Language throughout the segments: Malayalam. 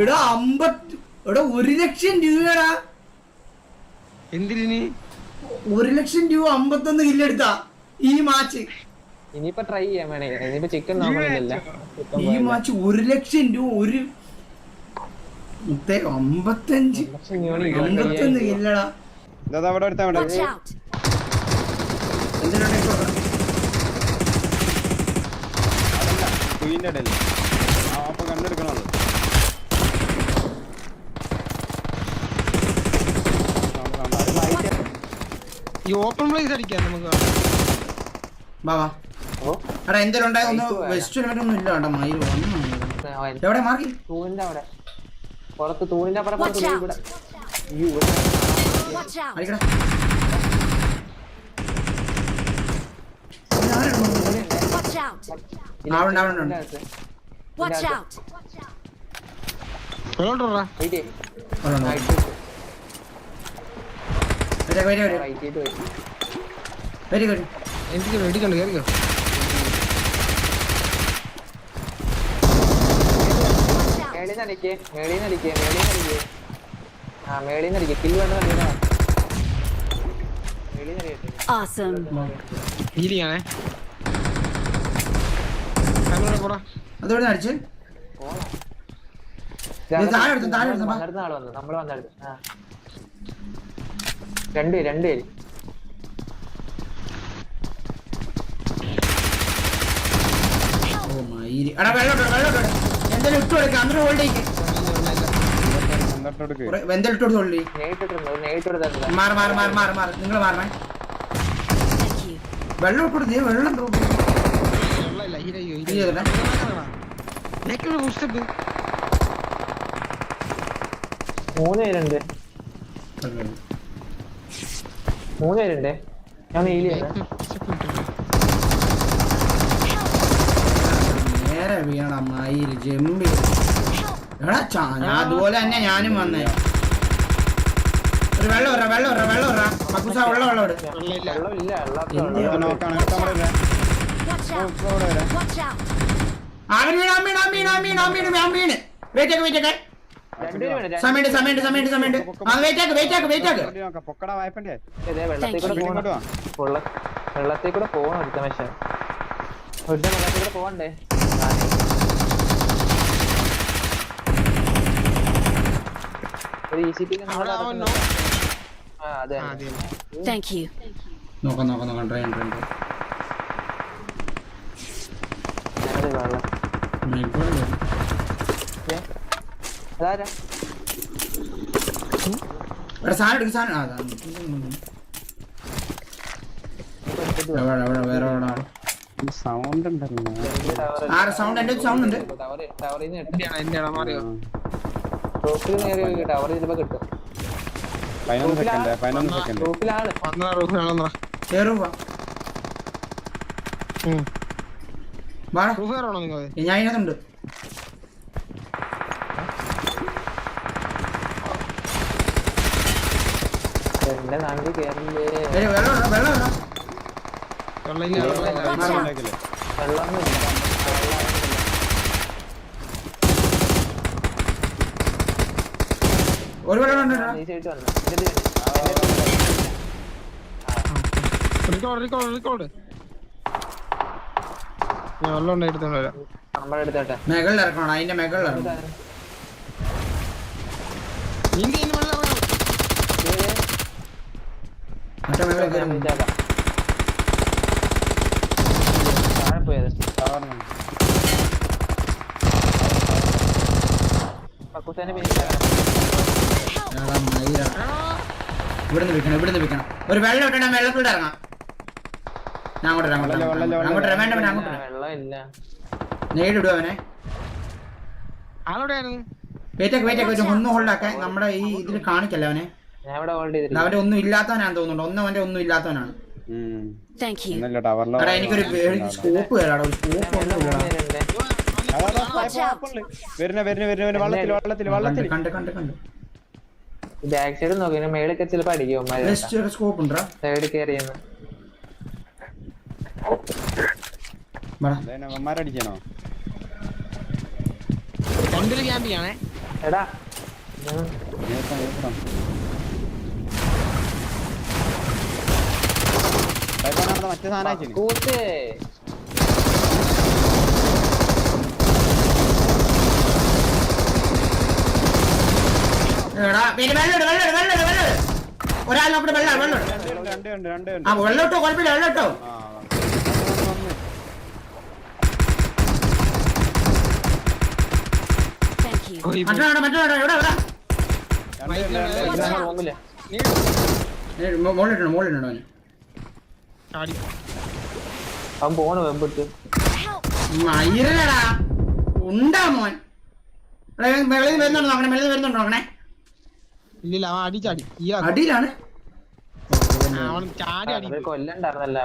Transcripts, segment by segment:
എടാ അമ്പത്തി എടാ ഒരു ലക്ഷം രൂപയാടാ. എന്തിന് ഒരു ലക്ഷം രൂപ അമ്പത്തൊന്ന് കില്ലെടുത്താ ഈ മാച്ച് ഇനിയിപ്പോ ട്രൈ ചെയ്യാൻ വേണേ. ഇനിയിപ്പോ ചിക്കൻ നോക്കണില്ല ഈ മാച്ച് ഒരു ലക്ഷം രൂപ ഒരു അമ്പത്തഞ്ച്. അമ്പത്തൊന്ന് കില്ലടാ അവിടെ out! എന്തിനാണ് ഇപ്പൊ കുയിന്റെ ഇടയിൽ ആ അപ്പൊ കണ്ടെടുക്കണുള്ളൂ ഈ ഓപ്പൺ പ്ലേസ് അടിക്കാം നമുക്ക്. വാ വാ. ഓ. എടാ എന്തെങ്കിലും ഉണ്ടായ ഒന്ന് വെസ്റ്റ് ഒന്നും ഇല്ല കേട്ടോ മയിൽ വന്നു എവിടെ മാർക്കി തൂണിന്റെ അവിടെ. പുറത്ത് തൂണിന്റെ Watch പുറത്ത് out. ഇവിടെ! അടിക്കടാ. Watch out! ഇല്ല, അവിടെ അവിടെ ഉണ്ട്. ഇതിന്റെ അകത്ത്. Watch out! വെള്ളോട്ടാ വരെ ഗുഡ് എനിക്ക് വെടിക്കണ്ട് കേറിക്കോ! മേളീന്ന് അടിക്കേ മേളീന്ന് അടിക്കേ മേളീന്ന് അടിക്ക്. ആ മേളീന്ന് അടിക്കേ. കില്ല് വേണ്ട മേളീന്ന് അടിക്കട്ടെ അതെവിടെ അടിച്ച്. താഴെ എടുത്തു, താഴെ എടുത്തു, വന്നെടുത്ത് ആ. രണ്ട് പേര് രണ്ട് പേര് എടാ വെള്ളം ഇട്ടോ, വെള്ളം കൊടുക്ക അന്നേരം മാറി മാറി മാറി മാറി മാറി. നിങ്ങൾ മാറണേ. വെള്ളം മൂന്ന് പേരുണ്ട് മൂന്ന് പേരുണ്ടേ. ഞാൻ നീലി നേരെ വീണ മയിൽ ജമ്പി എടാ ചാ ഞാൻ അതുപോലെ തന്നെ ഞാനും വന്നേ. ഒരു വെള്ളം ഇറ വെള്ളം ഇറ വെള്ളം ഇറ. മക്കുസ വെള്ളം വെള്ളം out! അവൻ വീണ വീണ വീണ വീണ വീണ വീണ് വെയിറ്റ് ആക്ക് സമയണ്ട് സമയണ്ട് സമയണ്ട് സമയണ്ട് ആ വെയിറ്റ് ആക്ക് വെയിറ്റ് ആക്ക് വെയിറ്റ് ആക്ക്. നോക്കാം. വെള്ളത്തിൽ കൂടെ പോകണം ഇങ്ങോട്ട് വാ ഒരു വെള്ളത്തിൽ കൂടെ പോകണ്ടേ ആനെ. ഒരു ഈസി പി അവിടെ അവൻ ആ അതെ ആ അതെ Thank you. നോക്കാം നോക്കാം നോക്കാം ട്രെയിൻ ട്രെയിൻ ഞാനത് വെള്ളം ഏ? അതാരാ ഇവിടെ സാധനം എടുക്ക് സാധനം. ആ. എവിടെ എവിടെ വേറെ എവിടെ? സൗണ്ട് ഉണ്ടല്ലോ. സൗണ്ട് സൗണ്ട് ഉണ്ട്. ടവറിൽ നിന്ന് മാറിയോ നേരെ ടവർ ചിലപ്പോ കിട്ടും പതിനൊന്ന് സെക്കൻഡ് പതിനൊന്ന് സെക്കൻഡ്. റൂഫിലാണ് കേറുവാ ഞാൻ ഇതിനകത്തുണ്ട് എന്റെ നാട്ടിൽ കേറില്ലേ ഏയ് വെള്ളം ഇടാ, വെള്ളം ഇടാ. വെള്ളമില്ല വെള്ളമില്ല Watch out! വെള്ളമൊന്നും ഇല്ല ഒരു വെള്ളം ഉണ്ട് ഇടാ. ഈ സൈഡ് വന്നു ഇതിന്റെ ഇതിന്റെ റിക്കോർഡ് കേറില്ലേ റിക്കോർഡ് ഞാൻ വെള്ളം ഉണ്ട് എടുത്തോണ്ട് വരാം. അതിന്റെ മെകളിൽ ഇറക്കണം നീന്തി ഇനി വെള്ളം ഇറങ്ങണം മറ്റേ മെകളിൽ കയറും താഴെ പോയത് ഇവിടുന്ന് വിൽക്കണം ഇവിടുന്ന് വിൽക്കണം. ഒരു വെള്ളം ഇട്ടാ വെള്ളത്തിലൂടെ ഇറങ്ങാം. ഞാൻ അങ്ങോട്ട് അങ്ങോട്ട് അങ്ങോട്ട്. വേണ്ട വേണ്ട അങ്ങോട്ട് ഇല്ല. നേരിടും അവനെ? വെയിറ്റൊക്കെ വെയിറ്റൊക്കെ ഒന്ന് ഹോൾഡാക്കാൻ നമ്മുടെ ഈ ഇതിൽ കാണിക്കല്ല അവനെ? ഞാൻ ഇവിടെ ഹോൾഡ് ചെയ്തില്ല അവന്റെ ഒന്നും ഇല്ലാത്തവനാന്ന് തോന്നുന്നുണ്ട് ഒന്ന് അവന്റെ ഒന്നും ഇല്ലാത്തവനാണ്. ഒന്നല്ല ടവറിലോ എടാ എനിക്കൊരു സ്കോപ്പ് തരാടാ ഒരു സ്കോപ്പ് ഒന്നും ഇല്ലടാ! വരുന്ന വരുന്ന വരുന്ന വരുന്ന വള്ളത്തിൽ വള്ളത്തിൽ വള്ളത്തിൽ കണ്ട് കണ്ട് കണ്ട് ബാക്ക് സൈഡ് നോക്കി മേളിൽ ചിലപ്പോ അടിക്കും സ്കോപ്പ് ഉണ്ടോ സൈഡ് ക്യാമ്പിംഗ് ആണേ എടാ ഞാൻ- നേരത്തെ നേരത്തെ പൈപ്പാണ് മറ്റേ സാധനം അയച്ചിന് കൂത്ത് എടാ പിന്നെ വെള്ളം ഇട്, വെള്ളം ഇട്, വെള്ളം ഇട്, വെള്ളം ഇട്. ഒരാൾ നോക്കട്ടെ വെള്ളം വെള്ളം ഇട്. രണ്ട് ഉണ്ട് രണ്ട് ഉണ്ട് ആ വെള്ളം ഇട്ടോ കുഴപ്പമില്ല വെള്ളം ഇട്ടോ ആ വന്ന്, വന്ന്. Thank you. പോയി, പോയി. മറ്റോ മറ്റോ എവിടെ എവിടെ രണ്ട് ഉണ്ട്, അവൻ പോണ് വെമ്പിട്ട്. മയിരടാ ഉണ്ടാ മോൻ? വെളിയിൽ വരുന്നുണ്ടോ നോക്കണേ? വെളിയിൽ വരുന്നുണ്ടോ നോക്കണേ? ഇല്ലില്ല അവൻ അടിച്ചാടി ഈ അടിയിലാണ്. അവൻ ചാടി അടി. കൊല്ലണ്ടായിരുന്നല്ല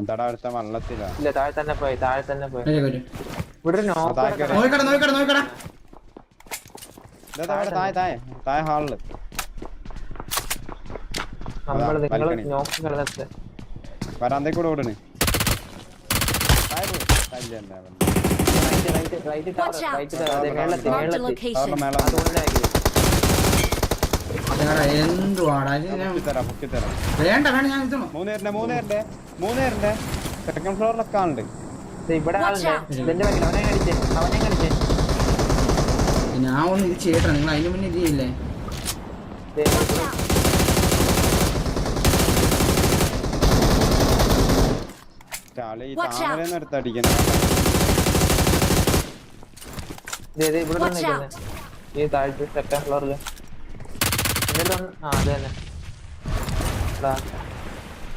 എന്താടാ അടുത്ത വള്ളത്തിലാ ഇല്ല താഴെ തന്നെ പോയി താഴെ തന്നെ പോയി. ഇവിടെ താഴെ നോക്കടാ നോക്കടാ നോക്കടാ ഇതാ താഴെ താഴെ. താഴെ ഹാളിൽ. നമ്മൾ അതാ, നിങ്ങൾ balcony. നോക്കി കിടന്നിട്ട് വരാന്തേ കൂടെ ഓടണ്. എന്തുവാടാ? വേണ്ട വേണ്ട ഞാൻ ഇത് മൂന്ന് പേരുടെ മൂന്ന് പേരുടെ മൂന്ന് പേരുടെ സെക്കൻഡ് ഫ്ലോറിലൊക്കെ ആളുണ്ട്. ദേ ഇവിടെ അവനെ കടിച്ചേ അവനെ കടിച്ചേ ഞാൻ ഒന്ന് ഇത് ചെയ്യട്ടെ നിങ്ങൾ അതിന് മുന്നേ ഇത് ചെയ്യില്ലേ? ആൾ ഈ താമരന്ന് എടുത്തടിക്കണം ദേ, ദേ, ഇവിടെ Watch ഈ താഴത്തെ സെക്കൻഡ് വന്ന് ആ അത് തന്നെ.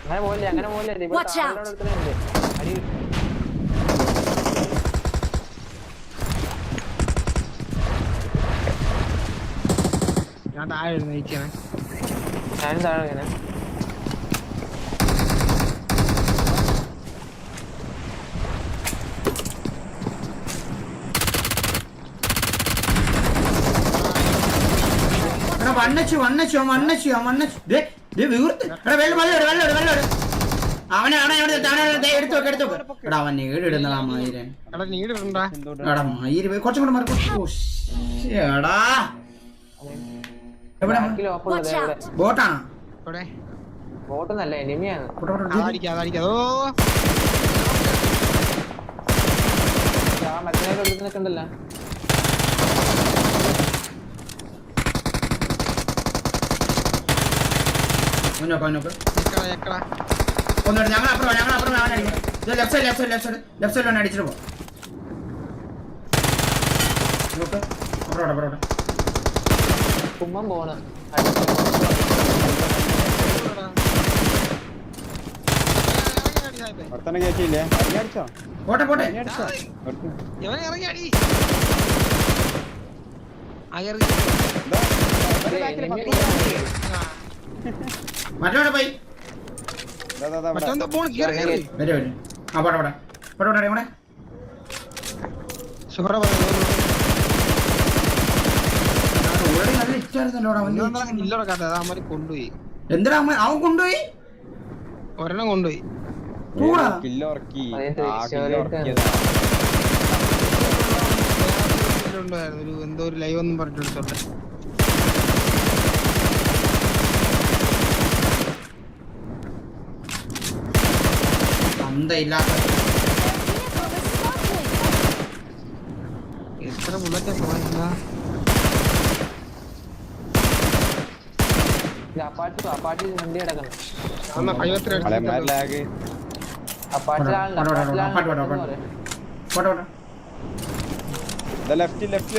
അങ്ങനെ പോലെ അങ്ങനെ പോലെ ഇവിടെ. താഴെ. അടി. ഞാൻ താഴെ ഞാനും താഴെ വണ്ണച്ചു വണ്ണച്ചു വണ്ണച്ചു വണ്ണച്ചു. ദേ ദേ വീർത്ത് എടാ വെള്ളം വെള്ളം വെള്ളം വെള്ളം അവനെ അവനെ അവിടെ ദേ എടുത്തു വെക്ക് എടുത്തു വെക്ക്. എടാ അവൻ നീട് ഇടുന്നതാ മയിരൻ എടാ നീട് ഇടണ്ടാ എടാ മയിര് പോയി കുറച്ചും കൂടെ മാറി എടാ. എവിടെ. ബോട്ടാണോ? ഇവിടെ ബോട്ടൊന്നല്ല എനിമിയാണ്. ഇവിടെ, ഇവിടെ, ഇവിടെ. അതടിക്കാം അതടിക്കാം ഓ ആ മരത്തിനൊക്കെ എടുത്ത് നിൽക്കണ്ടല്ലോ മുന്നോക്ക മുന്നോക്ക ഒന്നുകൂടെ ഞങ്ങൾ അപ്പുറം ഞങ്ങൾ അപ്പുറം അവൻ അടിക്കും. Left side left side left side left സൈഡിൽ ഒന്ന് അടിച്ചിട്ട് പോ. നോക്ക്. അപ്പുറം അപ്പുറം കുമ്മം പോണ കയറ്റിയില്ലേ അടി അടിച്ചോ പോട്ടെ പോട്ടെ. ഇവൻ ഇറങ്ങി. അടി ആ. മറ്റോടെ പോയി. ആ പോട്ടെ പോട്ടെ. പോട്ടെ പോട്ടെ ഇവിടെ കൊണ്ടുപോയി. എന്തിനാ അവൻ കൊണ്ടുപോയി? ഒരെണ്ണം കൊണ്ടുപോയി. എന്തോ ഒരു ലൈവ് ഒന്നും പറഞ്ഞിട്ട് Vehicle എത്ര ബുള്ളറ്റ് പോയില്ല അപ്പാട്ടി അപ്പാട്ടി വണ്ടി കിടക്കണം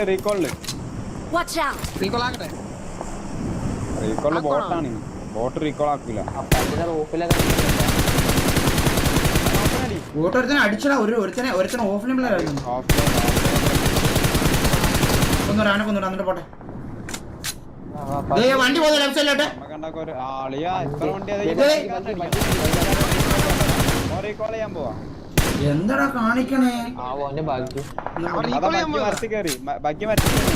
റീകോളിൽ? ബോട്ടാണ് ബോട്ട് റീകോൾ ആക്കില്ല റൂഫിലൊക്കെ ഓട്ടോരുത്തനെ അടിച്ചടാ ഒരു ഒരുത്തനെ ഒരുത്തനെ ഓഫ് ലിമിലായിരുന്നു ഓഫ് കൊന്നൂടെ അവനെ കൊന്നു എന്നിട്ട് പോട്ടെ. വണ്ടി പോകുന്ന ലെഫ്റ്റ് സൈഡിലോട്ട് എന്താടാ കാണിക്കണേ? ആളിയാ എത്ര വണ്ടി റീകോൾ ചെയ്യാൻ പോവാ എന്താടാ കാണിക്കണേ ആ ഓന്റെ ഭാഗ്യം അവർ അതാ റീകോൾ ചെയ്യാൻ ബഗ്ഗി പോയതാ മരത്തി കയറി മ- ബഗ്ഗി മരത്തി കയറി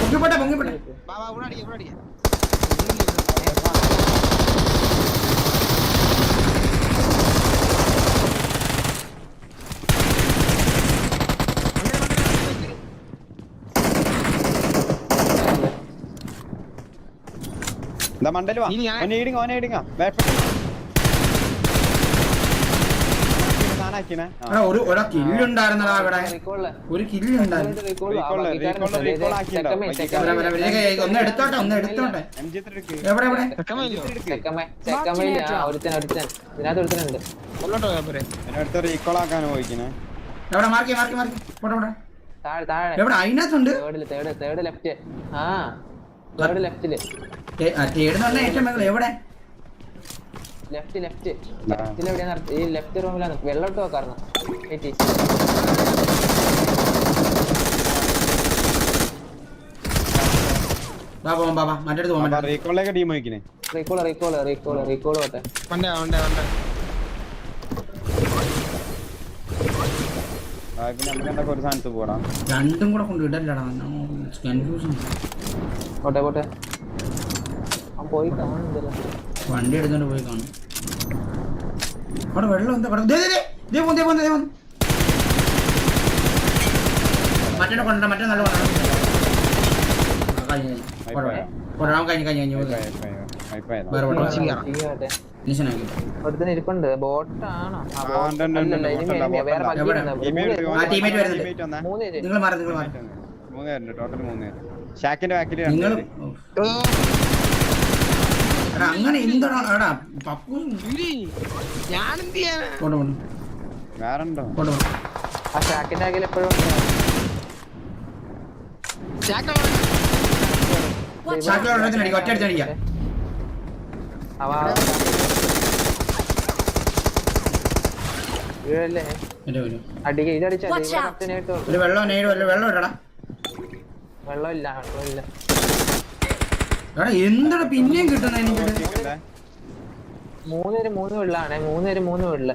പൊങ്ങിപ്പോട്ടെ പൊങ്ങിപ്പോട്ടെ വാ വാ ഇവിടെ അടിക്കാം ഇവിടെ അടിക്കാം എന്താ മണ്ടൽ വാ ഇനി ഞാൻ- ഓനെ ഇടിങ്ങ ഓനെ ഇടിങ്ങ ബാക്ക് സാധനാക്കിനെ എടാ ഒരു ഒരാ കില്ലുണ്ടായിരുന്നടാ ഇവിടെ റീകോളിൽ ഒരു കില്ലുണ്ടായിരുന്നു റീകോൾ Recall, recall, recall ആക്കിയിട്ടുണ്ടോ? വരാം, വരാം, വരാം. ഏയ്, ഒന്ന് എടുത്തോട്ടെ ഒന്ന് എടുത്തോട്ടെ. എം ജി എടുക്ക് എവിടെ? എവിടെ റീകോൾ ആക്കാൻ പോയിക്കണേ. എവിടെ മാർക്ക് മാർക്ക് മാർക്ക്. പോട്ടെ പോട്ടെ. താഴെ താഴെ. എവിടെ അതിനകത്തുണ്ട്? തേർഡ് തേർഡ് ലെഫ്റ്റ് ആ ലെഫ്റ്റിൽ ഏറ്റവും എവിടെ? ലെഫ്റ്റ് ലെഫ്റ്റ് ലെഫ്റ്റിൽ എവിടെയാ ഈ ലെഫ്റ്റ് റൂമിലാണ് വെള്ളം ഇട്ട് നോക്കാറുണ്ട് ഏറ്റി വാ പോവാം ബാബാ മറ്റടുത്ത് പോകാൻ അപ്പൊ രണ്ടും കൂടെ കൊണ്ട് ഇടല്ലടാ കൺഫ്യൂഷൻ പോട്ടെ പോട്ടെ. പോയി വണ്ടി എടുത്തോണ്ട് പോയി കാണും. അവിടെ വെള്ളം എന്താ. മറ്റേ കൊണ്ട മറ്റേ നല്ല കൊണ്ട കഴിഞ്ഞു കഴിഞ്ഞു. കഴിഞ്ഞു ഒരുത്തന് ഇരിപ്പുണ്ട്. ബോട്ടാണോ? ഷാക്കിന്റെ ബാക്കിൽ അങ്ങനെ എന്താടാ? എടാ പപ്പു. ഞാനെന്ത് ചെയ്യാനാ? പോട്ടെ പോട്ടെ. വേറെ ഉണ്ടോ പോട്ടെ പോട്ടെ. ആ ഷാക്കിന്റെ ആകിൽ എപ്പോഴും അടിക്കാം ഒറ്റ അടിച്ച് എന്താണ് പിന്നെയും കിട്ടുന്ന എനിക്ക്? ഇരിക്കണ്ടേ? മൂന്ന് വെള്ളാണേ മൂന്ന് വെള്ളാണ് മൂന്ന് വെള്ള.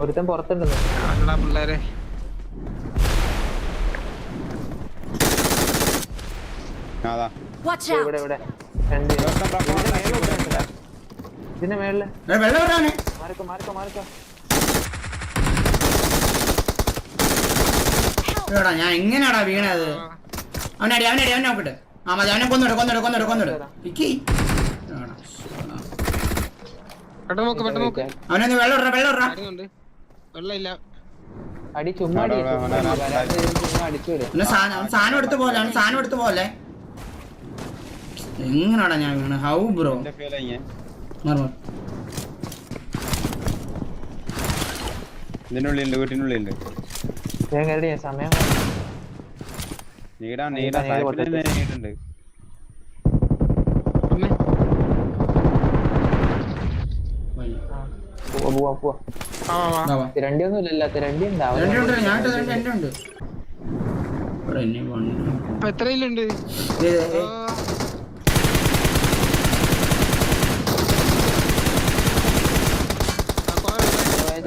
ഒരുത്തൻ പുറത്തുണ്ടെന്ന് പിള്ളേരെ. ഇവിടെ ഇവിടെ. രണ്ട് ഇതിന്റെ മേളിൽ. മാറിക്കോ മാറിക്കോ മാറിക്കോ. ഞാൻ എങ്ങനെയാടാ വീണത്? അവനടി അവനടി അവനെ നോക്കട്ടെ. ആ മതി അവനെ കൊന്നിട് കൊന്നിട് കൊന്നിട് കൊന്നിട്. ഇക്കി. എടാ, നോക്ക്, പെട്ടെന്ന് നോക്ക്. അവനൊന്ന് വെള്ളം ഇടറ വെള്ളം ഇടറ. വെള്ളമില്ല. അടി ചുമ്മാ സാധനം എടുത്ത് പോലെ സാധനം എടുത്ത് പോലെ എങ്ങനാടാ ഞാൻ വീണ് ഹൗ ബ്രോ? ഇതിനുള്ളിലുണ്ട് വീട്ടിനുള്ളിലുണ്ട് കരുതി സമയം നീടാ നീടാ. നീടുണ്ട് പോവാ പോവാ. തിരണ്ടി ഇല്ലല്ലോ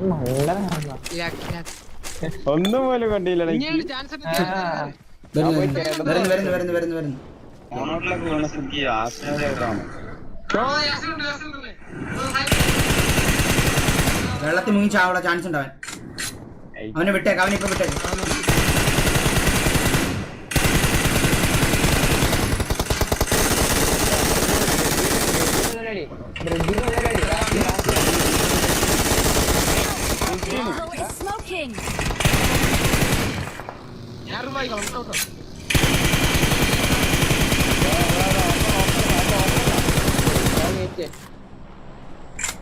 വീണ പോലും കണ്ടില്ല വെള്ളത്തിൽ മുങ്ങി ചാവുള്ള ചാൻസ് ഉണ്ടാവാൻ അവനെ വിട്ടേക്ക് അവനെ ഇപ്പൊ വിട്ടേക്ക്.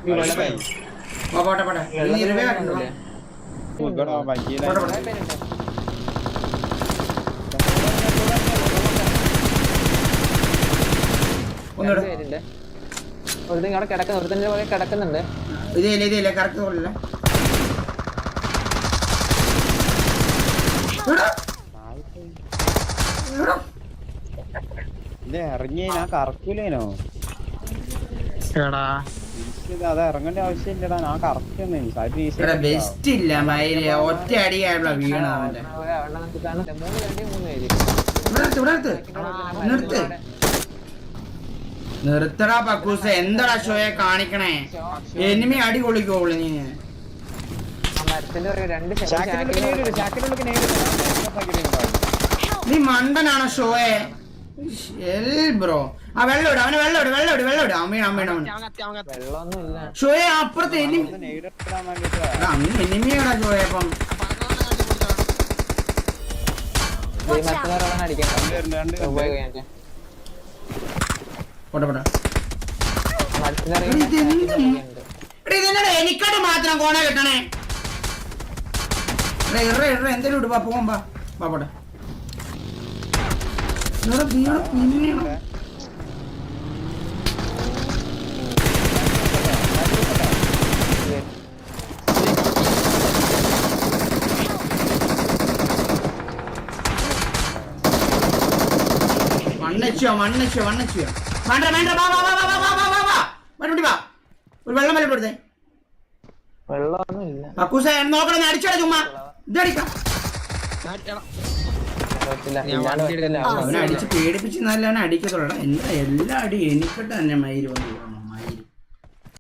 പോട്ടെ പോട്ടെ. അവിടെ oh, oh, കിടക്കുന്നു ഒരുത്തന്റെ പോലെ കിടക്കുന്നുണ്ട്. ഇറങ്ങിയ ഞാൻ ആവശ്യമില്ലടാ. ഞാൻ ബെസ്റ്റ് ഇല്ല ഒറ്റ നിർത്തടാ പക്കൂസ. എന്താടാ ഷോയെ കാണിക്കണേ? എനിമി അടി കൊള്ളിക്കോളൂ നീ. നീ മണ്ടനാണോ ഷോയെ? ബ്രോ ആ വെള്ളം ഇട്. അവന് വെള്ളം ഇട് വെള്ളം ഇട് വെള്ളം ഇട്. അമ്മയാണ് അമ്മയാണ് അവന് ഷോയെ അപ്പുറത്ത് എനിമി ഷോയെ അപ്പം മാത്രം കോണ കിട്ടണേ. ഇറ ഇറ എന്തെങ്കിലും ഇടുവാ പോട്ടെ. മണ്ണച്ചോ മണ്ണച്ചോ മണ്ണച്ചോ വേണ്ട വേണ്ട വാ വാ വാ വാ വാ വാ വാ വാ. വണ്ടി വാ. ഒരു വെള്ളം വല്ല കൊടുത്തേ. വെള്ളമൊന്നും ഇല്ല നോക്കണം അടിച്ചോടാ ചുമ്മാ. ഇതടിക്കാം അവനെ അടിച്ച് പേടിപ്പിച്ച് നല്ല അവനെ അടിക്കത്തുള്ളൂ. എന്താ എല്ലാ അടി എനിക്കിട്ട് തന്നെ മയിൽ വന്നു